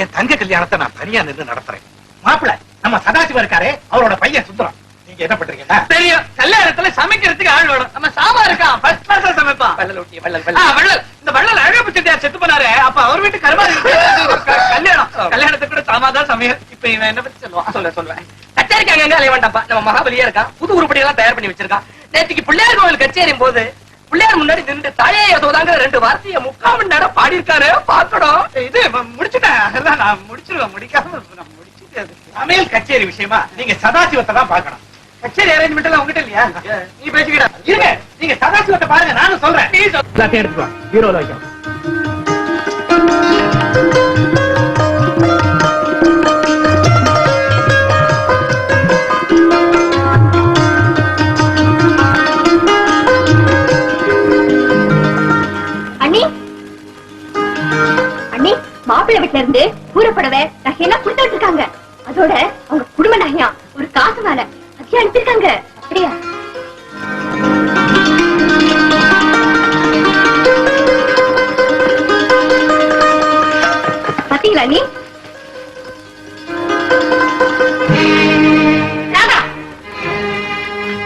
என் தங்க கல்யாணத்தை நான் தனியா நின்று நடத்துறேன். மாப்பிள நம்ம சதாசிவம் இருக்காரே அவரோட பையன் சுந்தரம். நீங்க என்ன பண்றீங்க தெரியும். கல்யாணத்துல சமைக்கிறதுக்கு ஆள் வேணும். நம்ம சாமா இருக்கான் ஃபர்ஸ்ட் கிளாஸா சமைப்பான். வள்ளல் ஊட்டி, வள்ளல், ஆ, வள்ளல். வள்ளல் இந்த வள்ளல் அழகப்ப செட்டியார் செத்து போனாரு. அப்ப அவர் வீட்டு கருமாதி கல்யாணம். கல்யாணத்துக்கு கூட சாமா தான் சமையல். இப்ப இவன் என்ன பத்தி சொல்லுவான்? சொல்ல சொல்லுவேன் கச்சேரிக்கு அங்கங்க அலைய வேண்டாம்ப்பா. நம்ம மகாபலியா இருக்கான் புது உருப்படி எல்லாம் தயார் பண்ணி வச்சிருக்கான். நேற்றுக்கு பிள்ளையார் கோவில் கச்சேரியும் போது பிள்ளையார் முன்னாடி நின்று தாயே யசோதாங்கிற ரெண்டு வார்த்தையை முக்கால் மணி நேரம் பாடியிருக்காரு. பாக்கணும் இது முடிச்சுட்டேன். அதெல்லாம் நான் முடிச்சிருவேன். முடிக்காம நான் முடிச்சுட்டு. சமையல் கச்சேரி விஷயமா? நீங்க சதாசிவத்தை தான் பார்க்கணும். கச்சேரி அரேஞ்ச்மெண்ட் எல்லாம் உங்ககிட்ட இல்லையா? நீ பேசிக்கிடா. இருங்க. நீங்க சதாசிவத்தை பாருங்க. நானும் சொல்றேன். எல்லாத்தையும் எடுத்துட்டு வா பீரோல மாப்பிள்ளை வீட்டுல இருந்து கூறப்படவை நகையெல்லாம் கொடுத்துட்டு இருக்காங்க அதோட அவங்க குடும்ப நகையா? ஒரு காசு மேல. அதையும் அனுப்பியிருக்காங்க. அப்படியா? பாத்தீங்களா நீ?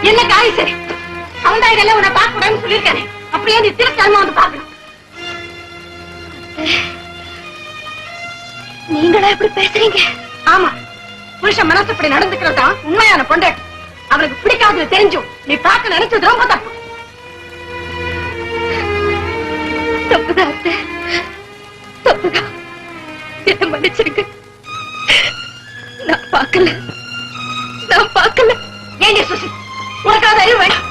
என்ன காய் சரி அவன் இதெல்லாம் உன்னை பார்க்க கூடாதுன்னு சொல்லியிருக்கேன். அப்படியே நீ திருத்தலமா வந்து பாக்கணும் நீங்களா இப்படி பேசுறீங்க? ஆமா. புருஷன் மனசு இப்படி நடந்துக்கிறது தான் உண்மையான பொண்டாட்டி. அவனுக்கு பிடிக்காதது தெரிஞ்சும். நீ பார்க்க நினைச்சது ரொம்ப தப்பு. தப்புதான் தப்புதான் என்ன மன்னிச்சிருங்க நான் பார்க்கல. நான் பார்க்கல. ஏங்க சுசி? உனக்காக அறிவு வேண்டாம்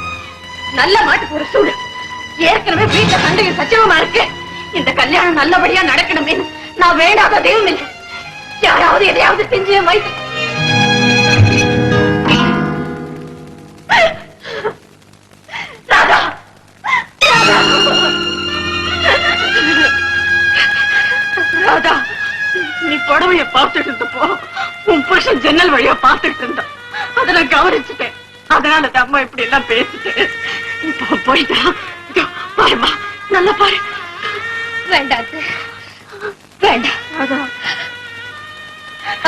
நல்ல மாட்டுக்கு ஒரு சூடு. ஏற்கனவே வீட்டுல சண்டையும் சச்சிவமா இருக்கு. இந்த கல்யாணம் நல்லபடியா நடக்கணுமே. நான் வேண்டாத தெய்வம் இல்லை யாராவது எதையாவது செஞ்சு என் ராதா! ராதா! நீ புடவைய பார்த்துட்டு இருந்தப்போ உன் புருஷன் ஜன்னல் வழியா பார்த்துட்டு இருந்தான் அதை நான் கவனிச்சுட்டேன். அதனால அந்த அம்மா இப்படி எல்லாம் பேசிட்டேன் இப்போ போயிட்டா. இதோ, நல்லா பாரு. வேண்டாம் வேண்டாம்.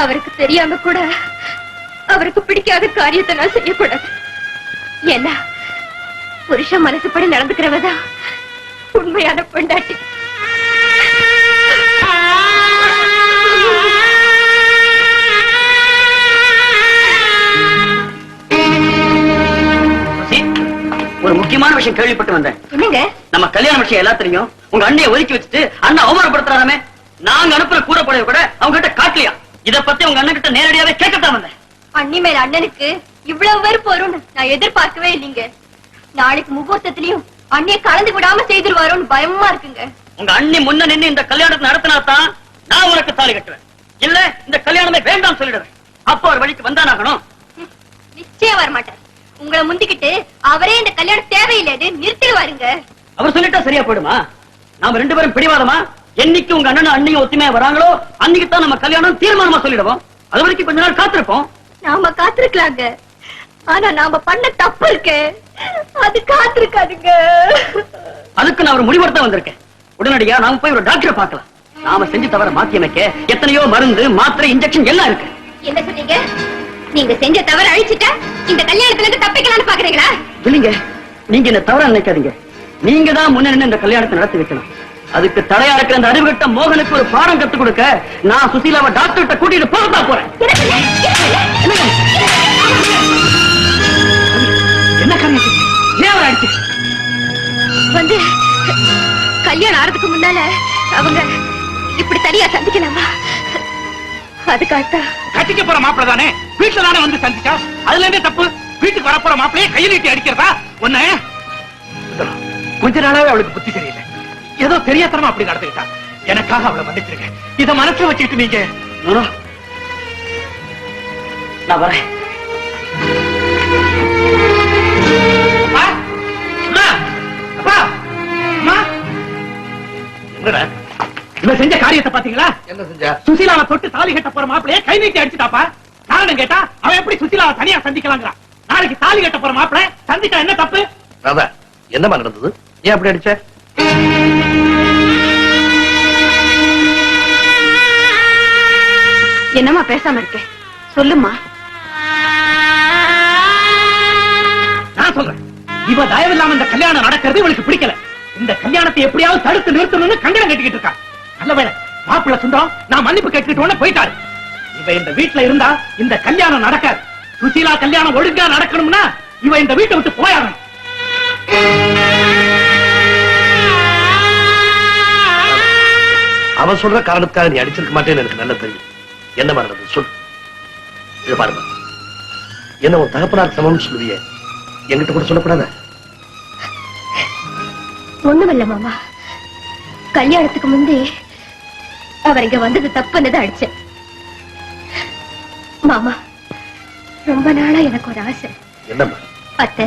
அவருக்கு தெரியாம கூட அவருக்கு பிடிக்காத காரியத்தை நான் செய்யக்கூடாது. ஏன்னா புருஷன் மனசுப்படி நடந்துக்கிறவதான் உண்மையான பொண்டாட்டி. ஒரு முக்கியமான விஷயம் கேள்விப்பட்டு வந்தேன். நம்ம கல்யாண விஷயம் எல்லாத்தையும் உங்க அண்ணியை ஒதுக்கி வச்சுட்டு அண்ணன் அவமானப்படுத்துறாராமே. நாங்க அனுப்புற கூறப்படைய கூட அவங்க கிட்ட காட்டலையா? இத பத்தி உங்க அண்ணன் கிட்ட நேரடியாவே கேட்கத்தான் வந்தேன். அண்ணி மேல அண்ணனுக்கு இவ்வளவு வெறுப்பு வரும்னு நான் எதிர்பார்க்கவே இல்லைங்க. நாளைக்கு முகூர்த்தத்திலயும் அண்ணிய கலந்து விடாம செய்திருவாரோன்னு பயமா இருக்குங்க. உங்க அண்ணி முன்ன நின்னு இந்த கல்யாணத்தை நடத்தினா தான் நான் உனக்கு தாலி கட்டுவேன். இல்ல இந்த கல்யாணமே வேண்டாம் சொல்லிடுவேன். அப்போ ஒரு வழிக்கு வந்தானாகணும். நிச்சயம் வர மாட்டார் உங்களை முந்திக்கிட்டு அவரே இந்த கல்யாணம் தேவையில்லைன்னு நிறுத்திடுவாருங்க. அவர் சொல்லிட்டா சரியா போயிடுமா? நாம ரெண்டு பேரும் பிடிவாதமா? என்னைக்கு உங்க அண்ணனும் அண்ணியும் ஒத்துமையா வராங்களோ அன்னைக்கு தான் நம்ம கல்யாணம் தீர்மானமா சொல்லிடுவோம். அது வரைக்கும் கொஞ்ச நாள் காத்திருப்போம். நாம காத்திருக்கலாங்க. ஆனா நாம பண்ண தப்பு இருக்கு. அது காத்திருக்காதுங்க. அதுக்கு நான் ஒரு முடிவெடுத்த வந்திருக்கேன். உடனடியா நாம போய் ஒரு டாக்டரை பார்க்கலாம். நாம செஞ்சு தவிர மாத்தி அமைக்க எத்தனையோ மருந்து மாத்திரை இன்ஜெக்ஷன் எல்லாம் இருக்கு. என்ன சொன்னீங்க? நீங்க செஞ்ச தவறு அழிச்சிட்டா இந்த கல்யாணத்துல இருந்து தப்பிக்கலாம்னு பாக்குறீங்களா? இல்லைங்க. நீங்க என்ன தவறா நினைக்காதீங்க. நீங்க தான் முன்ன இந்த கல்யாணத்தை நடத்தி வைக்கணும். அதுக்கு தடையா இருக்கிற அந்த அறிவுகட்ட மோகனுக்கு ஒரு பாடம் கத்து கொடுக்க நான் சுசீலாவை டாக்டர்கிட்ட கூட்டிட்டு போகத்தா போறேன்? என்ன காரியம் ஏன் அவரை அடிச்சு வந்து கல்யாணம் ஆறதுக்கு முன்னால அவங்க இப்படி தனியா சந்திக்கலாமா? அதுக்காகத்தான். கட்டிக்க போற மாப்பிள தானே? வீட்டுல தானே வந்து சந்திச்சா? அதுல இருந்தே தப்பு? வீட்டுக்கு வரப்போற மாப்பிளையே கையில் நீட்டி அடிக்கிறதா? ஒண்ணு? கொஞ்ச நாளாவே அவளுக்கு புத்தி தெரியல. ஏதோ தெரியாதனமா அப்படி நடந்துக்கிட்டா எனக்காக அவளை மன்னிச்சிருங்க. இத மனசுல வச்சுக்கிட்டு நீங்க. நான் வரேன். இவன் செஞ்ச காரியத்தை பாத்தீங்களா என்ன செஞ்சா? சுசீலாவை தொட்டு தாலி கட்ட போற மாப்பிளைய கை நீட்டி அடிச்சுட்டாப்பா. காரணம் கேட்டா அவன் எப்படி சுசீலாவை தனியா சந்திக்கலாங்கிறான் நாளைக்கு தாலி கட்ட போற மாப்பிளை சந்திச்சா என்ன தப்பு? என்னமா நடந்தது? ஏன் அப்படி அடிச்ச? என்னம்மா பேசாம இருக்க? சொல்லுமா நான் சொல்றேன். இவ தயவில்லாம இந்த கல்யாணம் நடக்கிறது இவளுக்கு பிடிக்கல. இந்த கல்யாணத்தை எப்படியாவது தடுத்து நிறுத்தணும்னு கண்டனம் கட்டிக்கிட்டு இருக்கா. நல்ல வேலை மாப்பிள்ள சுந்தரம் நான் மன்னிப்பு கேட்டுக்கிட்டு போயிட்டாரு. இவ இந்த வீட்டுல இருந்தா இந்த கல்யாணம் நடக்காது. சுசீலா கல்யாணம் ஒழுங்கா நடக்கணும்னா இவ இந்த வீட்டை விட்டு போயாகணும். அவன் சொல்ற காரணத்துக்காக நீ அடிச்சிருக்க மாட்டேன்னு எனக்கு நல்லா தெரியும். என்ன மாறுறது சொல் இது பாருங்க. என்ன உன் தகப்பனார் சமம் சொல்லுவியே? என்கிட்ட கூட சொல்லக்கூடாத? ஒண்ணுமில்ல மாமா. கல்யாணத்துக்கு முந்தி அவர் இங்க வந்தது தப்புன்னு அடிச்சேன். மாமா ரொம்ப நாளா எனக்கு ஒரு ஆசை. என்னம்மா? அத்தை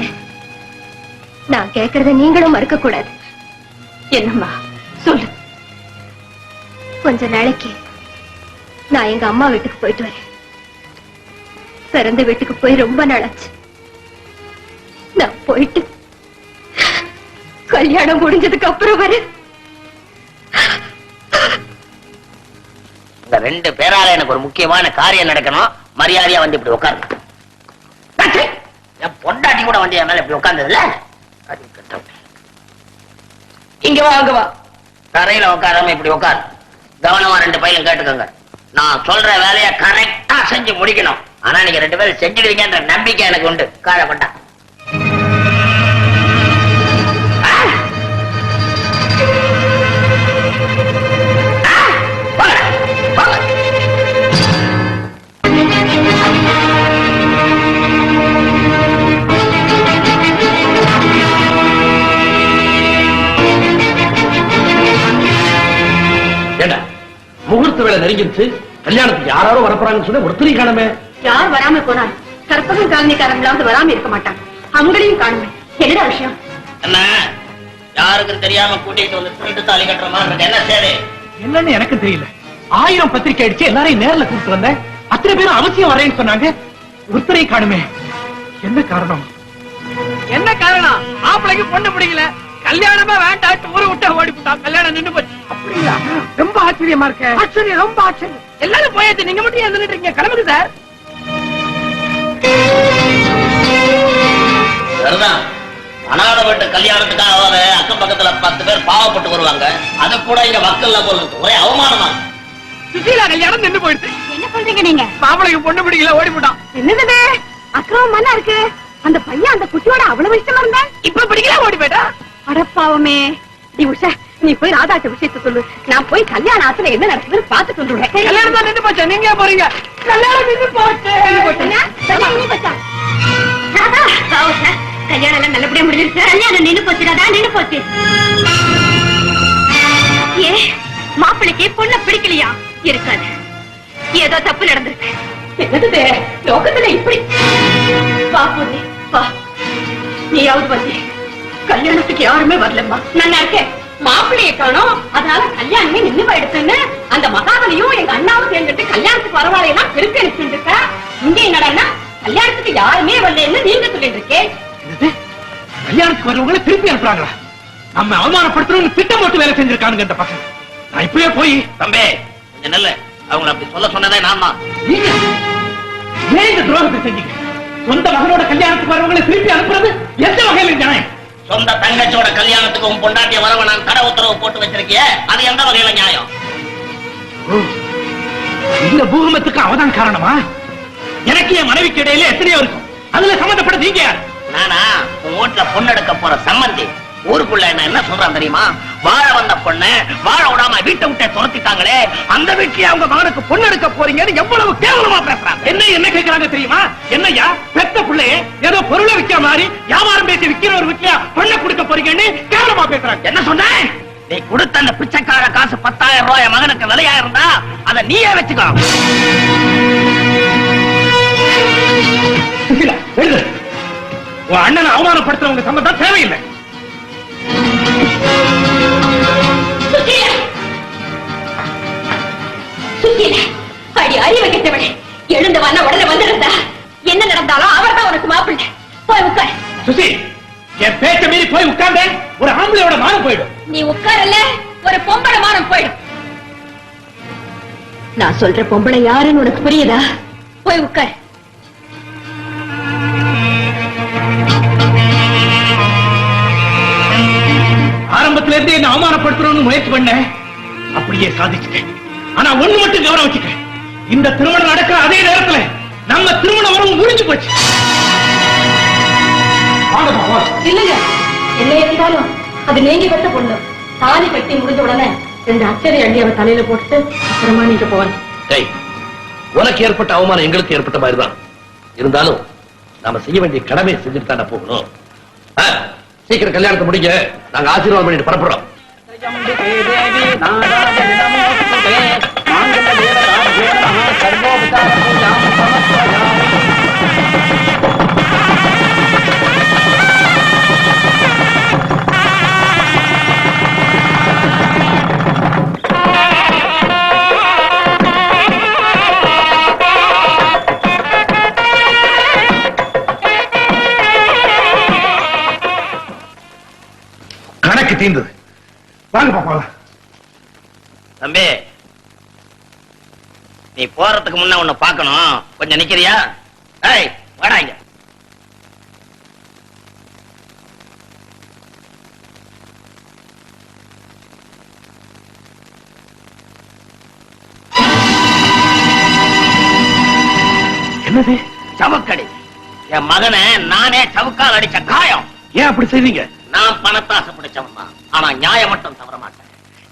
நான் கேக்குறத நீங்களும் மறுக்க கூடாது என்னம்மா? சொல்லு. கொஞ்ச நாளைக்கு நான் எங்க அம்மா வீட்டுக்கு போயிட்டு வரேன். பிறந்த வீட்டுக்கு போய் ரொம்ப நாளாச்சு. நான் போயிட்டு கல்யாணம் முடிஞ்சதுக்கு அப்புறம் வரேன். இந்த ரெண்டு பேரால எனக்கு ஒரு முக்கியமான காரியம் நடக்கணும். மரியாதையா வந்து இப்படி உட்காரு என் பொண்டாட்டி கூட வந்து என் மேல இப்படி உட்கார்ந்ததுல இங்க வா அங்க வா. தரையில உட்காராம இப்படி உட்காரு. கவனமா ரெண்டு பையன் கேட்டுக்கோங்க. நான் சொல்ற வேலையை கரெக்டா செஞ்சு முடிக்கணும். ஆனா நீங்க ரெண்டு பேரும் செஞ்சிருவீங்கன்ற நம்பிக்கை எனக்கு உண்டு. காலப்பட்டா நெருங்கிருச்சு கல்யாணத்துக்கு யாராரோ வரப்போறாங்கன்னு சொல்லி ஒருத்தரையும் காணமே. யார் வராம போனால் கற்பகம் காலனிக்காரங்களாவது வராம இருக்க மாட்டாங்க. அவங்களையும் காணுமே. என்னடா விஷயம்? என்ன? யாருக்கும் தெரியாம கூட்டிட்டு வந்து திருட்டு தாலி கட்டுற மாதிரி இருக்கு. என்ன சரி என்னன்னு எனக்கு தெரியல. ஆயிரம் பத்திரிக்கை அடிச்சு எல்லாரையும் நேர்ல கூப்பிட்டு வந்தேன். அத்தனை பேரும் அவசியம் வரேன்னு சொன்னாங்க. ஒருத்தரையும் காணுமே. என்ன காரணம்? என்ன காரணம்? மாப்பிளைக்கு பொண்ணு பிடிக்கல. கல்யாணமே வேண்டாம் ஊரை விட்டு ஓடி போட்டான். கல்யாணம் நின்னு போச்சு. ஆச்சரியமா இருக்க? ஆச்சரியம் ரொம்ப ஆச்சரியம். எல்லாரும் போயாச்சு நீங்க மட்டும் நின்னுட்டு இருக்கீங்க? கிளம்புங்க சார். அனாதை வீட்டு கல்யாணத்துக்காக அக்கம் பக்கத்துல பத்து பேர் பாவப்பட்டு வருவாங்க. அது கூட இங்க மக்கள்ல ஒரே அவமானமா. சுசீலா கல்யாணம் நின்னு போயிடுச்சு? என்ன சொல்றீங்க நீங்க? மாப்பிளைக்கு பொண்ணு பிடிக்கல ஓடி போட்டான். என்னது அக்கிரமமா இருக்கு. அந்த பையன் அந்த குட்டியோட அவ்வளவு இஷ்டமா இருந்தா? இப்ப பிடிக்கல ஓடி போயிட்டா? அடப்பாவமே. நீ உஷா நீ போய் ராதாட்ட விஷயத்த சொல்லு. நான் போய் கல்யாண ஆத்துல என்ன நடக்குதுன்னு பார்த்து சொல்லுவேன் கல்யாணம் தான் நின்னு போச்சு. நீங்க போறீங்க? கல்யாணம் நின்னு போச்சு. கல்யாணம் எல்லாம் நல்லபடியா முடிஞ்சிருச்சு. கல்யாணம் நின்னு போச்சு ராதா. நின்னு போச்சு. ஏ மாப்பிளைக்கு பொண்ண பிடிக்கலையா? இருக்காது. ஏதோ தப்பு நடந்திருக்கு. என்னது? லோகத்துல இப்படி? வா பொண்ணு. வா. நீயாவது வந்து கல்யாணத்துக்கு யாருமே வரலம்மா. நான் இருக்கேன். மாப்பிள்ளைய காணோம். அதனால கல்யாணமே நின்னு போயிடுச்சுன்னு அந்த மகாபலியும் எங்க அண்ணாவும் சேர்ந்துட்டு கல்யாணத்துக்கு வரவாளையெல்லாம் பெருக்க அனுப்பிட்டு இருக்கா. இங்க என்னடான்னா கல்யாணத்துக்கு யாருமே வரலன்னு நீங்க சொல்லிட்டு இருக்கேன் என்னது? கல்யாணத்துக்கு வரவங்களை திருப்பி அனுப்புறாங்களா? நம்ம அவமானப்படுத்தணும்னு திட்டம் போட்டு வேலை செஞ்சிருக்கானுங்க இந்த பசங்க. நான் இப்பவே போய் தம்பி கொஞ்சம் நல்ல. அவங்கள அப்படி சொல்ல சொன்னதே நான் தான். நீங்க ஏன் இந்த துரோகத்தை செஞ்சீங்க? சொந்த மகனோட கல்யாணத்துக்கு வரவங்களை திருப்பி அனுப்புறது எந்த வகையில நியாயம். சொந்த தங்கச்சியோட கல்யாணத்துக்கு உன் பொண்டாட்டிய வரவ நான் தடை உத்தரவு போட்டு வச்சிருக்கிய? அது எந்த வகையில நியாயம்? இந்த பூகம்பத்துக்கு அவதான் காரணமா? எனக்கு என் மனைவிக்கு இடையில எத்தனையோ இருக்கும். அதுல சம்பந்தப்பட்ட நீங்க யார்? நானா உன் வீட்டுல பொண்ணு எடுக்க போற சம்மந்தி. ஊருக்குள்ள என்ன என்ன சொல்றான் தெரியுமா? வாழ வந்த பொண்ணு வாழ விடாம வீட்டை விட்டே துரத்திட்டாங்களே அந்த வீட்டுல அவங்க மகனுக்கு பொண்ணு எடுக்க போறீங்கன்னு எவ்வளவு கேவலமா பேசுறாங்க. என்ன என்ன கேட்கறாங்க தெரியுமா? என்னய்யா பெத்த பிள்ளைய ஏதோ பொருளை விக்கிற மாதிரி வியாபாரம் பேசி விக்கிற ஒரு வீட்டுல பொண்ணை கொடுக்க போறீங்கன்னு கேவலமா பேசுறாங்க. என்ன சொன்ன? நீ கொடுத்த அந்த பிச்சைக்கார காசு பத்தாயிரம் ரூபாய் என் மகனுக்கு விலையா இருந்தா அதை நீயே வச்சுக்கோ. உன் அண்ணனை அவமானப்படுத்துறவங்க சம்பந்தம் தேவையில்லை. அறிவு கெட்டவளே. எழுந்து வந்த உடனே வந்திருந்தா? என்ன நடந்தாலும் அவர்தான் உனக்கு மாப்பிள்ளை. போய் உட்கார். சுசி என் பேச்ச மீறி போய் உட்கார்ந்தே ஒரு ஆம்பளையோட மானம் போயிடும். நீ உட்காரல ஒரு பொம்பளை மானம் போயிடும். நான் சொல்ற பொம்பளை யாருன்னு உனக்கு புரியுதா? போய் உட்கார். ஆரம்பத்துல இருந்தே என்ன அவமானப்படுத்தணும்னு முயற்சி பண்ணேன் அப்படியே சாதிச்சுட்டேன். ஆனா ஒண்ணு மட்டும் கவனிச்சுட்டேன் இந்த திருமணம் நடக்கிற அதே நேரத்துல நம்ம திருமண உறவு முடிஞ்சு போச்சு. வாங்க பாப்பா. இல்லங்க. என்ன இருந்தாலும் அது நீங்க பெத்த பொண்ணு தாலி கட்டி முடிஞ்ச உடனே ரெண்டு அச்சரை அள்ளி அவ தலையில போட்டு அப்புறமா நீங்க டேய் உனக்கு ஏற்பட்ட அவமானம் எங்களுக்கு ஏற்பட்ட மாதிரிதான். இருந்தாலும் நாம செய்ய வேண்டிய கடமை செஞ்சுட்டு தானே போகணும். சீக்கிரம் கல்யாணத்தை முடிங்க. நாங்க ஆசீர்வாதம் பண்ணிட்டு பரப்புறோம் கணக்கு தீர்ந்தது வாங்க பாப்பா தம்பி நீ போறதுக்கு முன்ன உன்னை பார்க்கணும். கொஞ்சம் நிக்கிறியா? ஏய் வாடா இங்க. என்னது? சவுக்கடி. என் மகனை நானே சவுக்கால் அடிச்ச காயம். ஏன் அப்படி செய்வீங்க? நான் பணத்தாசை பிடிச்சவன் தான். ஆனா நியாயம் மட்டும் தவற மாட்டேன்.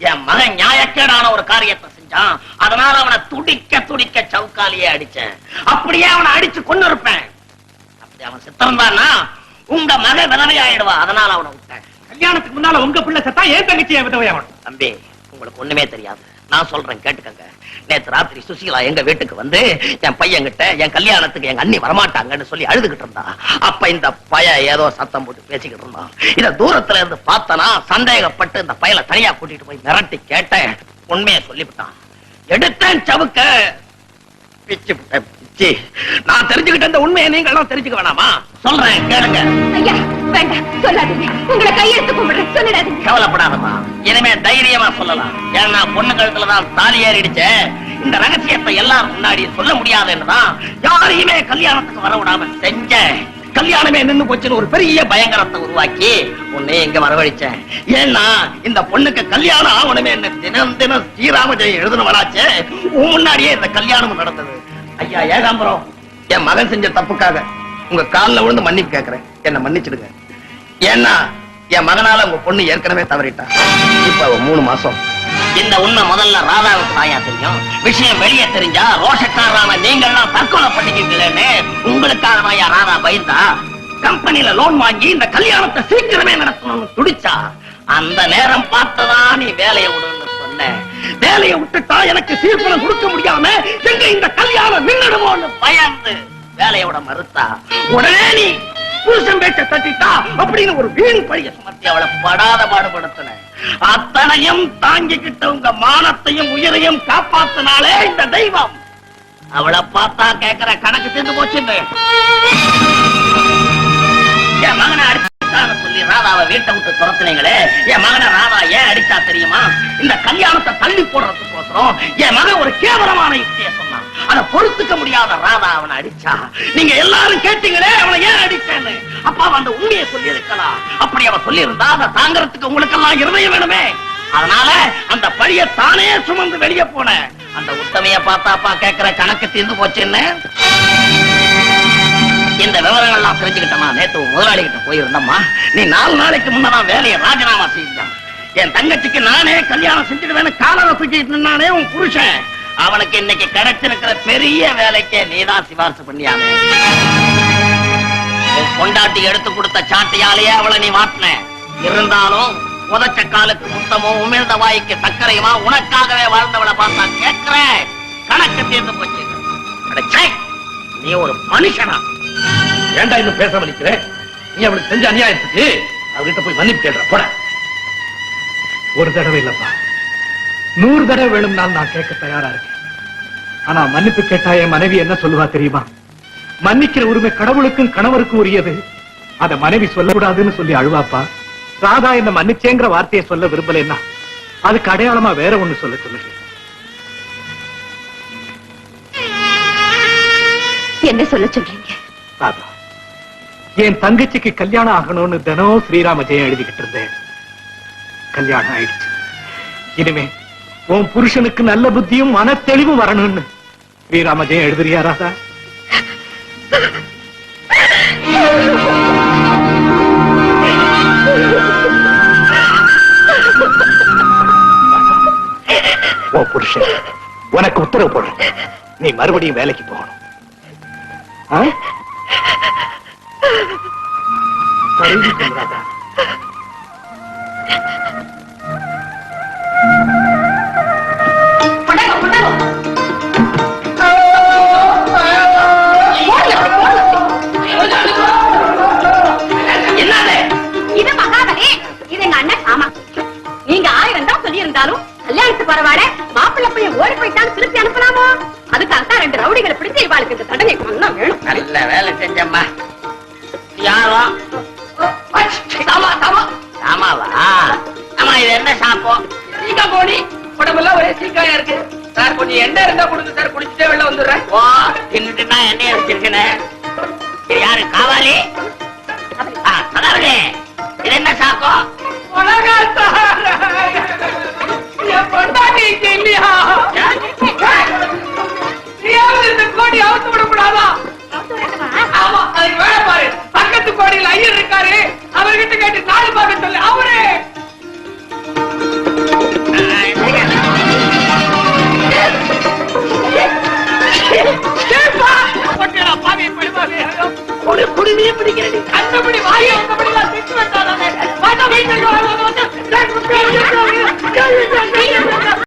என் மகன் நியாயக்கேடான ஒரு காரியத்தை செஞ்சான். அதனால அவனை துடிக்க துடிக்க சவுக்காலியே அடிச்சேன். அப்படியே அவனை அடிச்சு கொண்டு இருப்பேன் அப்படி அவன் சித்தம் தானா? உங்க மகன் விதவையாயிடுவா. அதனால அவனை விட்டேன். கல்யாணத்துக்கு முன்னால உங்க பிள்ளை செத்தா ஏன் தங்கச்சி விதவை விதவையாகணும். தம்பி உங்களுக்கு ஒண்ணுமே தெரியாது. நான் சொல்றேன் கேட்டுக்கங்க. நேற்று ராத்திரி சுசீலா எங்க வீட்டுக்கு வந்து என் பையன்கிட்ட என் கல்யாணத்துக்கு எங்க அண்ணி வரமாட்டாங்கன்னு சொல்லி அழுதுகிட்டு இருந்தா. அப்ப இந்த பய ஏதோ சத்தம் போட்டு பேசிக்கிட்டு இருந்தான் இத தூரத்துல இருந்து பார்த்தனா சந்தேகப்பட்டு இந்த பயல தனியா கூட்டிட்டு போய் மிரட்டி கேட்டேன். உண்மையை சொல்லிவிட்டான். எடுத்தேன் சவுக்க. பிச்சு பிச்சு. நான் தெரிஞ்சுக்கிட்ட இந்த உண்மையை நீங்க எல்லாம் தெரிஞ்சுக்க வேணாமா? சொல்றேன் கேளுங்க. ஐயா வேண்டாம் சொல்லாதீங்க. உங்களை கையெடுத்து கும்பிடுறேன் சொல்லிடாதீங்க. கவலைப்படாதம்மா. இனிமே தைரியமா சொல்லலாம். ஏன்னா பொண்ணு கழுத்துலதான் தாலி ஏறிடுச்சே. இந்த ரகசியத்தை எல்லாரும் முன்னாடி சொல்ல முடியாதுன்னுதான் யாரையுமே கல்யாணத்துக்கு வர விடாம செஞ்ச கல்யாணமே நின்னு போச்சுன்னு ஒரு பெரிய பயங்கரத்தை உருவாக்கி உன்னை இங்க வரவழைச்சேன். ஏன்னா இந்த பொண்ணுக்கு கல்யாணம் ஆகணுமே என்ன தினம் தினம் ஸ்ரீராம ஜெயம் எழுதணுவனாச்சே உன் முன்னாடியே இந்த கல்யாணம் நடந்தது. ஐயா ஏகாம்பரம் என் மகன் செஞ்ச தப்புக்காக உங்க கால்ல விழுந்து மன்னிப்பு கேட்கிறேன். என்ன மன்னிச்சிடுங்க. ஏன்னா என் மகனால உங்க பொண்ணு ஏற்கனவே தவறிட்டா. இப்ப அவ மூணு மாசம். இந்த உண்மை முதல்ல ராதாவுக்கு தாயா தெரியும். விஷயம் வெளியே தெரிஞ்சா ரோஷக்காரரான நீங்கள்லாம் தற்கொலை பண்ணிக்கிட்டீங்களேன்னு உங்களுக்காக தாயா ராதா பயந்தா கம்பெனில லோன் வாங்கி இந்த கல்யாணத்தை சீக்கிரமே நடத்தணும்னு துடிச்சா அந்த நேரம் பார்த்ததா நீ வேலையை விடுன்னு சொன்ன. வேலையை விட்டுட்டா எனக்கு சீர்பணம் கொடுக்க முடியாம எங்க இந்த கல்யாணம் நின்னுடுமோன்னு பயந்து வேலையோட மறுத்தா உடனே நீ புருஷன் பேச்ச தட்டிட்டா அப்படின்னு ஒரு வீண் பழிய சுமத்தி அவளை படாத பாடுபடுத்தின. அத்தனையும் தாங்கிக்கிட்ட உங்க மானத்தையும் உயிரையும் காப்பாத்தினாலே இந்த தெய்வம். அவளை பார்த்தா கேக்குற கணக்கு தீர்ந்து போச்சுன்னு என் மகனை அடிச்சான்னு சொல்லி ராதாவை வீட்டை விட்டு துரத்துனீங்களே. என் மகனை ராதா ஏன் அடிச்சா தெரியுமா? இந்த கல்யாணத்தை தள்ளி போடுறதுக்கோசரம் என் மகன் ஒரு கேவலமான யுக்தியை அதை பொறுத்துக்க முடியாத ராதா அவனை அடிச்சா. நீங்க எல்லாரும் கேட்டீங்களே அவனை ஏன் அடிச்சேன்னு? அப்பா அந்த உண்மையை சொல்லி இருக்கலாம் அப்படி அவன் சொல்லி இருந்தா அதை தாங்கறதுக்கு உங்களுக்கெல்லாம் இருதயம் வேணுமே. அதனால அந்த பழிய தானே சுமந்து வெளியே போன. அந்த உத்தமைய பார்த்தாப்பா கேட்கிற கணக்கு தீர்ந்து போச்சுன்னு. இந்த விவரங்கள் எல்லாம் தெரிஞ்சுக்கிட்டமா நேத்து முதலாளி கிட்ட போயிருந்தம்மா. நீ நாலு நாளைக்கு முன்னதான் வேலையை ராஜினாமா செஞ்சான் என் தங்கச்சிக்கு நானே கல்யாணம் செஞ்சுடுவேன்னு காலரை தூக்கிட்டு நானே உன் புருஷன். அவனுக்கு இன்னைக்கு கிடைச்சிருக்கிற பெரிய வேலைக்கே நீதான் சிபாரிசு பண்ணியாமே. கொண்டாட்டி பொண்டாட்டி எடுத்து கொடுத்த சாட்டையாலேயே அவளை நீ மாட்டின. இருந்தாலும் உதச்ச காலுக்கு முத்தமோ உமிழ்ந்த வாய்க்கு சர்க்கரையுமா உனக்காகவே வாழ்ந்தவளை பார்த்தா கேட்கிறேன். கணக்கு தீர்ந்து போச்சு. நீ ஒரு மனுஷனா. ஏண்டா இன்னும் பேச வலிக்கிறேன் நீ அவளுக்கு செஞ்ச அநியாயத்துக்கு அவர்கிட்ட போய் மன்னிப்பு கேட்கிற போட. ஒரு தடவை இல்லப்பா. நூறு தடவை வேணும்னாலும் நான் கேட்க தயாரா இருக்கேன். ஆனா மன்னிப்பு கேட்டா என் மனைவி என்ன சொல்லுவா தெரியுமா? மன்னிக்கிற உரிமை கடவுளுக்கும் கணவருக்கும் உரியது. அத மனைவி சொல்லக்கூடாதுன்னு சொல்லி அழுவாப்பா? ராதா என்ன மன்னிச்சேங்கிற வார்த்தையை சொல்ல விரும்பலைன்னா அதுக்கு அடையாளமா வேற ஒண்ணு சொல்ல சொல்லுங்க. என்ன சொல்ல சொல்றீங்க? ராதா என் தங்கச்சிக்கு கல்யாணம் ஆகணும்னு தினம் ஸ்ரீராம ஜெயம் எழுதிக்கிட்டு இருந்தேன். கல்யாணம் ஆயிடுச்சு. இனிமே உன் புருஷனுக்கு நல்ல புத்தியும் மன தெளிவும் வரணும்னு. ஸ்ரீராம எழுதுறியா ராதா? உன் புருஷன் உனக்கு உத்தரவு போடுறேன். நீ மறுபடியும் வேலைக்கு போகணும். ஆ? இவாளுக்கு இந்த தண்டனை பண்ணணும் வேணும். நல்ல வேலை செஞ்சம்மா. யாரோ? ஆமா இது என்ன சாப்போம் சீக்கா போனி உடம்பெல்லாம் ஒரே சீக்காயா இருக்கு. சார் கொஞ்சம் எண்ணெய் இருந்தா கொடுங்க சார். குடிச்சிட்டே வெளில வந்துடுறேன். ஓ தின்னுட்டு நான் எண்ணெய் வச்சிருக்கேன்